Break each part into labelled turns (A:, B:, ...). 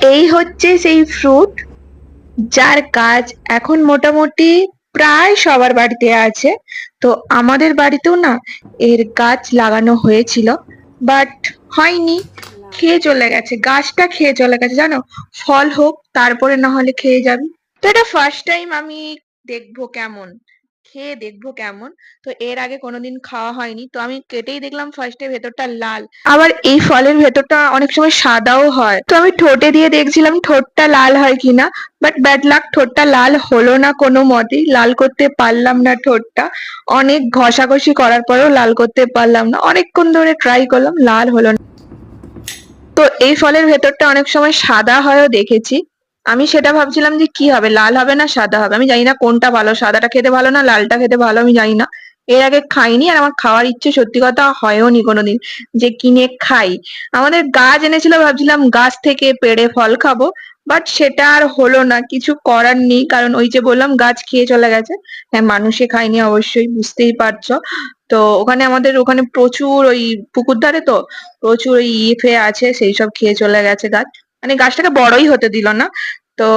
A: এই হচ্ছে সেই ফ্রুট যার গাছ এখন মোটামুটি প্রায় সবার বাড়িতে আছে। তো আমাদের বাড়িতেও না এর গাছ লাগানো হয়েছিল বাট হয়নি। খেয়ে চলে গেছে। গাছটা খেয়ে চলে গেছে। জানো? ফল হোক, তারপরে না হলে খেয়ে যাবি। তো এটা ফার্স্ট টাইম আমি দেখব কেমন। খেয়ে দেখব কেমন। তো এর আগে কোনোদিন খাওয়া হয়নি। তো আমি কেটেই দেখলাম ফার্স্টে ভেতরটা লাল। আবার এই ফলের ভেতরটা অনেক সময় সাদাও হয়। তো আমি ঠোঁটে দিয়ে দেখছিলাম ঠোঁটটা লাল হয় কিনা। বাট ব্যাড লাক ঠোঁটটা লাল হলো না কোনো মতেই লাল করতে পারলাম না ঠোঁটটা। অনেক ঘষাঘষি করার পরেও লাল করতে পারলাম না। অনেকক্ষণ ধরে ট্রাই করলাম, লাল হলো না। তো এই ফলের ভেতরটা অনেক সময় সাদা হয়ও দেখেছি। আমি সেটা ভাবছিলাম যে কি হবে, লাল হবে না সাদা হবে? আমি জানি না কোনটা ভালো, সাদাটা খেতে ভালো না লালটা খেতে ভালো, আমি জানি না। এর আগে খাইনি আর আমার খাওয়ার ইচ্ছে সত্যি কথা হয়ও নি কোনোদিন যে কিনে খাই। আমাদের গাছ এনেছিল, ভাবছিলাম গাছ থেকে পেড়ে ফল খাব বাট সেটা আর হলো না, কিছু করার নেই, কারণ ওই যে বললাম গাছ খেয়ে চলে গেছে। হ্যাঁ মানুষে খায়নি অবশ্যই, বুঝতেই পারছ। তো ওখানে আমাদের, ওখানে প্রচুর ওই পুকুর ধারে তো, প্রচুর ওই ইফে আছে, সেই সব খেয়ে চলে গেছে গাছ। মানে গাছটাকে বড়ই হতে দিল না। তো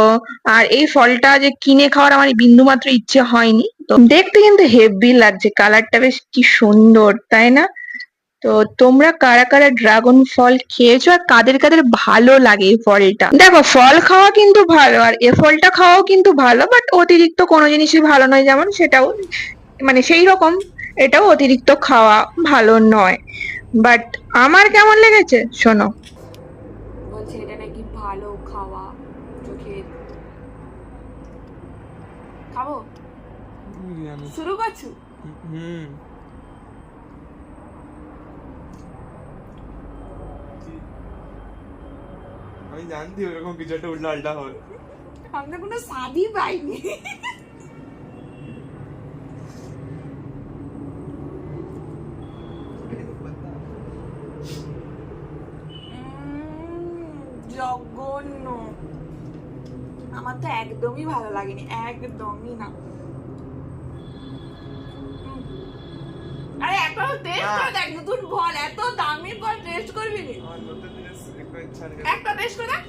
A: আর এই ফলটা যে কিনে খাওয়ার আমার বিন্দু মাত্র ইচ্ছে হয়নি। তো দেখতে কিন্তু হেভি লাগছে কালারটা বেশ কি সুন্দর, তাই না? তো তোমরা কারা কারা ড্রাগন ফল খেয়েছো আর কাদের কাদের ভালো লাগে এই ফলটা? দেখো, ফল খাওয়া কিন্তু ভালো আর এ ফলটা খাওয়াও কিন্তু ভালো বাট অতিরিক্ত কোনো জিনিসই ভালো নয় যেমন সেটাও মানে সেই রকম এটাও অতিরিক্ত খাওয়া ভালো নয়। বাট আমার কেমন লেগেছে? শোনো।
B: বলছে এটা নাকি ভালো খাওয়া চোখে। খাব? শুরু করছ?
C: হুম। আমি জানতি ওরকম কিছু একটা উল্টা আল্টা হবে
B: আমরা কোনো স্বাদই পাইনি। জঘন্য। আমার তো একদমই ভালো লাগেনি একদমই না। আরে একটা টেস্ট করে দেখ নতুন ফল এত দামি ফল টেস্ট করবি নি। একটা টেস্ট করে দেখ।